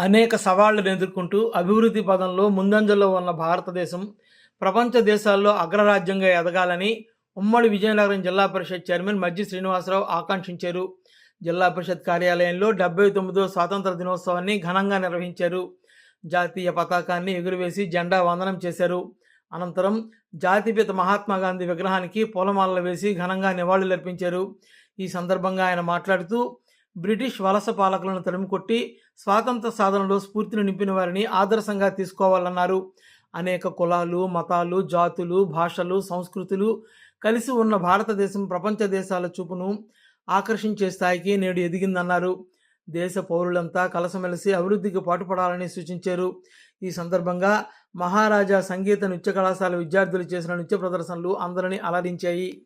అనేక సవాళ్ళను ఎదుర్కొంటూ అభివృద్ధి పదంలో ముందంజలో ఉన్న భారతదేశం ప్రపంచ దేశాల్లో అగ్రరాజ్యంగా ఎదగాలని ఉమ్మడి విజయనగరం జిల్లా పరిషత్ చైర్మన్ మజ్జి శ్రీనివాసరావు ఆకాంక్షించారు. జిల్లా పరిషత్ కార్యాలయంలో డెబ్బై తొమ్మిదో స్వాతంత్ర దినోత్సవాన్ని ఘనంగా నిర్వహించారు. జాతీయ పతాకాన్ని ఎగురవేసి జెండా వందనం చేశారు. అనంతరం జాతిపిత మహాత్మా గాంధీ విగ్రహానికి పూలమాలలు వేసి ఘనంగా నివాళులర్పించారు. ఈ సందర్భంగా ఆయన మాట్లాడుతూ బ్రిటిష్ వలస పాలకులను తరిమికొట్టి స్వాతంత్ర సాధనలో స్ఫూర్తిని నింపిన వారిని ఆదర్శంగా తీసుకోవాలన్నారు. అనేక కులాలు మతాలు జాతులు భాషలు సంస్కృతులు కలిసి ఉన్న భారతదేశం ప్రపంచ దేశాల చూపును ఆకర్షించే స్థాయికి నేడు ఎదిగిందన్నారు. దేశ పౌరులంతా కలసమెలిసి అభివృద్ధికి పాటుపడాలని సూచించారు. ఈ సందర్భంగా మహారాజా సంగీత నృత్య కళాశాల విద్యార్థులు చేసిన నృత్య ప్రదర్శనలు అందరినీ అలరించాయి.